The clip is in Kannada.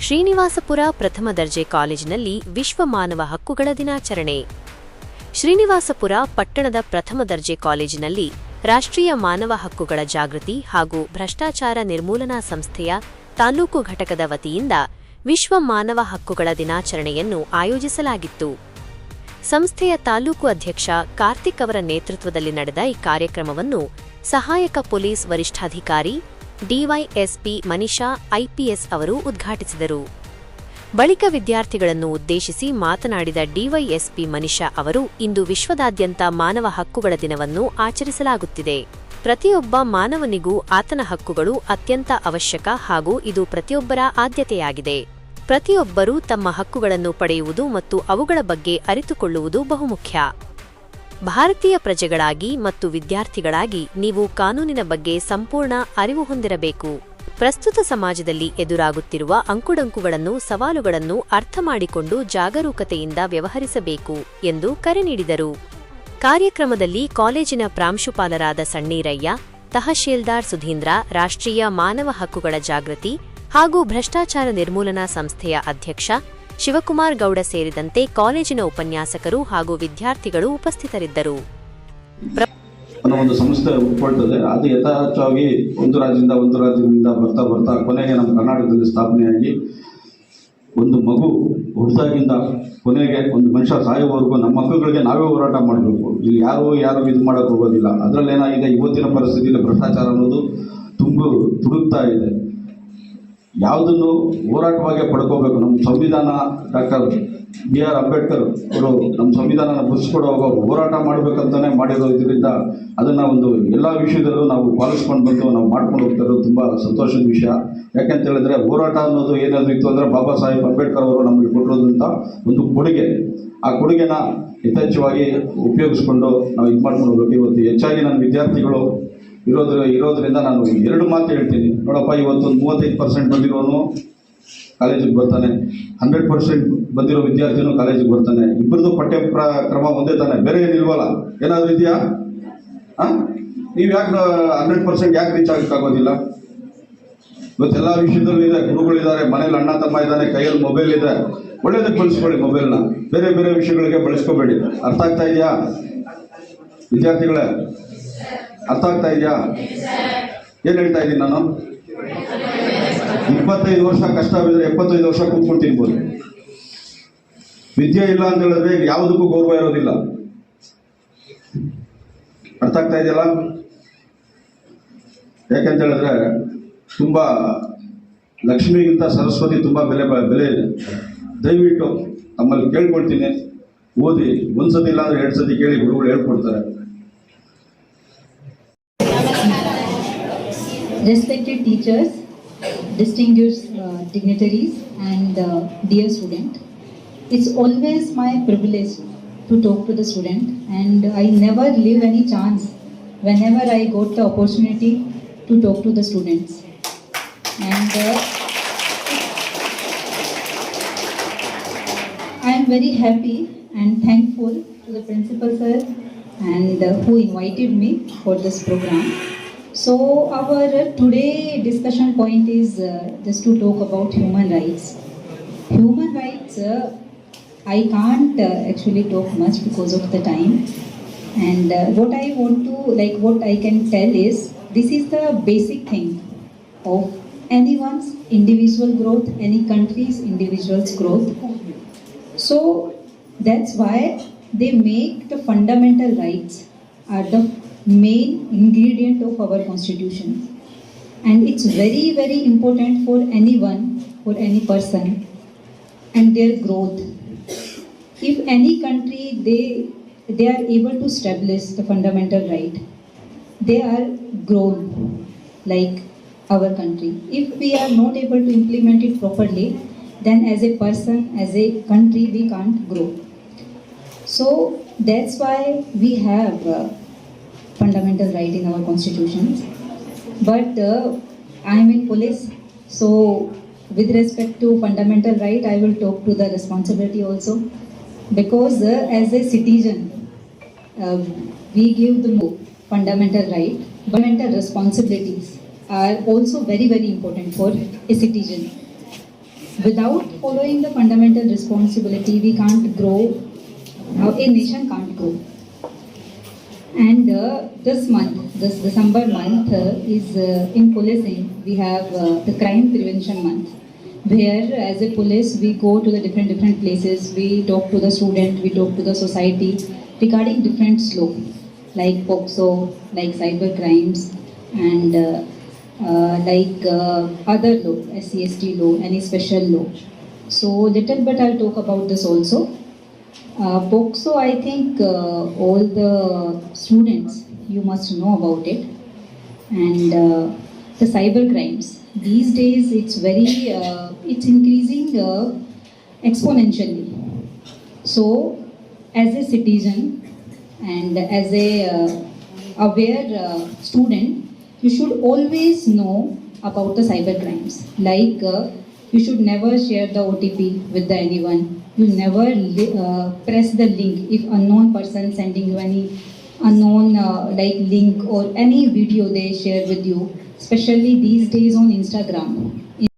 ಶ್ರೀನಿವಾಸಪುರ ಪ್ರಥಮ ದರ್ಜೆ ಕಾಲೇಜಿನಲ್ಲಿ ವಿಶ್ವ ಮಾನವ ಹಕ್ಕುಗಳ ದಿನಾಚರಣೆ. ಶ್ರೀನಿವಾಸಪುರ ಪಟ್ಟಣದ ಪ್ರಥಮ ದರ್ಜೆ ಕಾಲೇಜಿನಲ್ಲಿ ರಾಷ್ಟ್ರೀಯ ಮಾನವ ಹಕ್ಕುಗಳ ಜಾಗೃತಿ ಹಾಗೂ ಭ್ರಷ್ಟಾಚಾರ ನಿರ್ಮೂಲನಾ ಸಂಸ್ಥೆಯ ತಾಲೂಕು ಘಟಕದ ವತಿಯಿಂದ ವಿಶ್ವ ಮಾನವ ಹಕ್ಕುಗಳ ದಿನಾಚರಣೆಯನ್ನು ಆಯೋಜಿಸಲಾಗಿತ್ತು. ಸಂಸ್ಥೆಯ ತಾಲೂಕು ಅಧ್ಯಕ್ಷ ಕಾರ್ತಿಕ್ ಅವರ ನೇತೃತ್ವದಲ್ಲಿ ನಡೆದ ಈ ಕಾರ್ಯಕ್ರಮವನ್ನು ಸಹಾಯಕ ಪೊಲೀಸ್ ವರಿಷ್ಠಾಧಿಕಾರಿ ಡಿವೈಎಸ್ಪಿ ಮನಿಷಾ ಐಪಿಎಸ್ ಅವರು ಉದ್ಘಾಟಿಸಿದರು. ಬಳಿಕ ವಿದ್ಯಾರ್ಥಿಗಳನ್ನು ಉದ್ದೇಶಿಸಿ ಮಾತನಾಡಿದ ಡಿವೈಎಸ್ಪಿ ಮನಿಷಾ ಅವರು, ಇಂದು ವಿಶ್ವದಾದ್ಯಂತ ಮಾನವ ಹಕ್ಕುಗಳ ದಿನವನ್ನು ಆಚರಿಸಲಾಗುತ್ತಿದೆ. ಪ್ರತಿಯೊಬ್ಬ ಮಾನವನಿಗೂ ಆತನ ಹಕ್ಕುಗಳು ಅತ್ಯಂತ ಅವಶ್ಯಕ ಹಾಗೂ ಇದು ಪ್ರತಿಯೊಬ್ಬರ ಆದ್ಯತೆಯಾಗಿದೆ. ಪ್ರತಿಯೊಬ್ಬರೂ ತಮ್ಮ ಹಕ್ಕುಗಳನ್ನು ಪಡೆಯುವುದು ಮತ್ತು ಅವುಗಳ ಬಗ್ಗೆ ಅರಿತುಕೊಳ್ಳುವುದು ಬಹುಮುಖ್ಯ. ಭಾರತೀಯ ಪ್ರಜೆಗಳಾಗಿ ಮತ್ತು ವಿದ್ಯಾರ್ಥಿಗಳಾಗಿ ನೀವು ಕಾನೂನಿನ ಬಗ್ಗೆ ಸಂಪೂರ್ಣ ಅರಿವು ಹೊಂದಿರಬೇಕು. ಪ್ರಸ್ತುತ ಸಮಾಜದಲ್ಲಿ ಎದುರಾಗುತ್ತಿರುವ ಅಂಕುಡಂಕುಗಳನ್ನು, ಸವಾಲುಗಳನ್ನು ಅರ್ಥ ಮಾಡಿಕೊಂಡು ಜಾಗರೂಕತೆಯಿಂದ ವ್ಯವಹರಿಸಬೇಕು ಎಂದು ಕರೆ ನೀಡಿದರು. ಕಾರ್ಯಕ್ರಮದಲ್ಲಿ ಕಾಲೇಜಿನ ಪ್ರಾಂಶುಪಾಲರಾದ ಸಣ್ಣೀರಯ್ಯ, ತಹಶೀಲ್ದಾರ್ ಸುಧೀಂದ್ರ, ರಾಷ್ಟ್ರೀಯ ಮಾನವ ಹಕ್ಕುಗಳ ಜಾಗೃತಿ ಹಾಗೂ ಭ್ರಷ್ಟಾಚಾರ ನಿರ್ಮೂಲನಾ ಸಂಸ್ಥೆಯ ಅಧ್ಯಕ್ಷ ಶಿವಕುಮಾರ್ ಗೌಡ ಸೇರಿದಂತೆ ಕಾಲೇಜಿನ ಉಪನ್ಯಾಸಕರು ಹಾಗೂ ವಿದ್ಯಾರ್ಥಿಗಳು ಉಪಸ್ಥಿತರಿದ್ದರು. ಒಂದು ಸಂಸ್ಥೆ ಹುಟ್ಕೊಳ್ತದೆ ಅದು ಯಥಾರ್ಥವಾಗಿ ಒಂದು ರಾಜ್ಯದಿಂದ ಒಂದು ರಾಜ್ಯದಿಂದ ಬರ್ತಾ ಬರ್ತಾ ಕೊನೆಗೆ ನಮ್ಮ ಕರ್ನಾಟಕದಲ್ಲಿ ಸ್ಥಾಪನೆಯಾಗಿ ಒಂದು ಮಗು ಹುಡ್ದಾಗಿಂದ ಕೊನೆಗೆ ಒಂದು ಮನುಷ್ಯ ಸಾಯೋವರೆಗೂ ನಮ್ಮ ಮಕ್ಕಳುಗಳಿಗೆ ನಾವೇ ಹೋರಾಟ ಮಾಡಬೇಕು. ಇಲ್ಲಿ ಯಾರು ಯಾರು ಇದು ಮಾಡೋಕ್ಕೆ ಹೋಗೋದಿಲ್ಲ. ಅದರಲ್ಲೇನಾಗಿದೆ? ಇವತ್ತಿನ ಪರಿಸ್ಥಿತಿಯಲ್ಲಿ ಭ್ರಷ್ಟಾಚಾರ ಅನ್ನೋದು ತುಂಬ ತುಡುಕ್ತಾ ಇದೆ. ಯಾವುದನ್ನು ಹೋರಾಟವಾಗಿ ಪಡ್ಕೋಬೇಕು. ನಮ್ಮ ಸಂವಿಧಾನ ಡಾಕ್ಟರ್ ಬಿ ಆರ್ ಅಂಬೇಡ್ಕರ್ ಅವರು ನಮ್ಮ ಸಂವಿಧಾನನ ಬುರ್ಸ್ಕೊಡುವಾಗ ಹೋರಾಟ ಮಾಡಬೇಕಂತಲೇ ಮಾಡಿರೋ ಇದರಿಂದ ಅದನ್ನು ಒಂದು ಎಲ್ಲ ವಿಷಯದಲ್ಲೂ ನಾವು ಪಾಲಿಸ್ಕೊಂಡು ಬಂದು ನಾವು ಮಾಡ್ಕೊಂಡು ಹೋಗ್ತಾ ಇರೋದು ತುಂಬ ಸಂತೋಷದ ವಿಷಯ. ಯಾಕೆಂತ ಹೇಳಿದ್ರೆ ಹೋರಾಟ ಅನ್ನೋದು ಏನಾದರೂ ಇತ್ತು ಅಂದರೆ ಬಾಬಾ ಸಾಹೇಬ್ ಅಂಬೇಡ್ಕರ್ ಅವರು ನಮಗೆ ಕೊಟ್ಟಿರೋದಂಥ ಒಂದು ಕೊಡುಗೆ. ಆ ಕೊಡುಗೆನ ಯಥೇಚ್ಛವಾಗಿ ಉಪಯೋಗಿಸ್ಕೊಂಡು ನಾವು ಇದು ಮಾಡ್ಕೊಂಡು ಹೋಗ್ಬೇಕು. ಇವತ್ತು ಹೆಚ್ಚಾಗಿ ನನ್ನ ವಿದ್ಯಾರ್ಥಿಗಳು ಇರೋದ್ರ, ಇರೋದ್ರಿಂದ ನಾನು ಎರಡು ಮಾತು ಹೇಳ್ತೀನಿ. ನೋಡಪ್ಪ, ಇವತ್ತೊಂದು ಮೂವತ್ತೈದು ಪರ್ಸೆಂಟ್ ಬಂದಿರೋನು ಕಾಲೇಜಿಗೆ ಬರ್ತಾನೆ. ಹಂಡ್ರೆಡ್ ಪರ್ಸೆಂಟ್ ಬಂದಿರೋ ವಿದ್ಯಾರ್ಥಿನೂ ಕಾಲೇಜಿಗೆ ಬರ್ತಾನೆ. ಇಬ್ಬರದು ಪಠ್ಯ ಕ್ರಮ ಒಂದೇ ತಾನೆ. ಬೇರೆ ಏನಿಲ್ವಲ್ಲ? ಏನಾದರೂ ಇದೆಯಾ? ಹಾಂ ನೀವು ಯಾಕೆ ಹಂಡ್ರೆಡ್ ಪರ್ಸೆಂಟ್ ಯಾಕೆ ರೀಚ್ ಆಗೋಕ್ಕಾಗೋದಿಲ್ಲ ಇವತ್ತೆಲ್ಲ ವಿಷಯದಲ್ಲೂ ಇದೆ. ಗುರುಗಳಿದ್ದಾರೆ, ಮನೇಲಿ ಅಣ್ಣ, ತಮ್ಮ ಇದ್ದಾನೆ, ಕೈಯಲ್ಲಿ ಮೊಬೈಲ್ ಇದೆ. ಒಳ್ಳೇದಕ್ಕೆ ಬಳಸ್ಕೊಳ್ಳಿ ಮೊಬೈಲ್ನ ಬೇರೆ ಬೇರೆ ವಿಷಯಗಳಿಗೆ ಬಳಸ್ಕೋಬೇಡಿ. ಅರ್ಥ ಆಗ್ತಾ ಇದೆಯಾ? ವಿದ್ಯಾರ್ಥಿಗಳೇ ಅರ್ಥ ಆಗ್ತಾ ಇದೆಯಾ? ಏನು ಹೇಳ್ತಾ ಇದ್ದೀನಿ ನಾನು? ಇಪ್ಪತ್ತೈದು ವರ್ಷ ಕಷ್ಟ ಬಿದ್ದರೆ ಎಪ್ಪತ್ತೈದು ವರ್ಷ ಕೂತ್ಕೊಂಡು ತಿನ್ಬೋದು. ವಿದ್ಯೆ ಇಲ್ಲ ಅಂತ ಹೇಳಿದ್ರೆ ಯಾವುದಕ್ಕೂ ಗೌರವ ಇರೋದಿಲ್ಲ. ಅರ್ಥ ಆಗ್ತಾ ಇದೆಯಲ್ಲ? ಯಾಕಂತ ಹೇಳಿದ್ರೆ ತುಂಬ ಲಕ್ಷ್ಮಿಗಿಂತ ಸರಸ್ವತಿ ತುಂಬ ಬೆಲೆ ಬೆಲೆ ಇದೆ. ದಯವಿಟ್ಟು ನಮ್ಮಲ್ಲಿ ಕೇಳ್ಕೊಳ್ತೀನಿ. ಓದಿ, ಒಂದ್ಸತಿ ಇಲ್ಲ ಅಂದ್ರೆ ಎರಡು ಸತಿ ಕೇಳಿ ಗುರುಗಳು ಹೇಳ್ಕೊಡ್ತಾರೆ. Respected teachers, distinguished uh, dignitaries, and uh, dear student, it's always my privilege to talk to the student, and I never leave any chance whenever I got the opportunity to talk to the students. And uh, I am very happy and thankful to the principal sir and uh, who invited me for this program. So our uh, today discussion point is uh, just to talk about human rights. Human rights, uh, I can't uh, actually talk much because of the time. And uh, what I want to, like what I can tell is, this is the basic thing of anyone's individual growth, any country's individual's growth. So that's why they make the fundamental rights are the main ingredient of our constitution. And it's very, very important for anyone, for any person, and their growth. If any country they they are able to establish the fundamental right, they are grown like our country. If we are not able to implement it properly, then as a person, as a country, we can't grow. So that's why we have uh, fundamental right in our constitutions. But uh, I am in police, so with respect to fundamental right, I will talk to the responsibility also, because uh, as a citizen, uh, we give the fundamental right, fundamental responsibilities are also very very important for a citizen. without following the fundamental responsibility, we can't grow, uh, a nation can't grow. And uh, this month, this December month, uh, is uh, in policing, we have uh, the crime prevention month, where as a police, we go to the different different places, we talk to the student, we talk to the society regarding different slope, like POXO, like cyber crimes, and uh, uh, like uh, other law, SCST law, any special law. So little bit I'll talk about this also. Uh, POXO, I think uh, all the students, you must know about it. And uh, the cyber crimes, these days it's very, uh, it's increasing uh, exponentially. So as a citizen and as a uh, aware uh, student, you should always know about the cyber crimes. Like uh, you should never share the OTP with the anyone. You never uh, press the link if unknown person sending you any unknown uh, like link or any video they share with you. Especially these days on Instagram,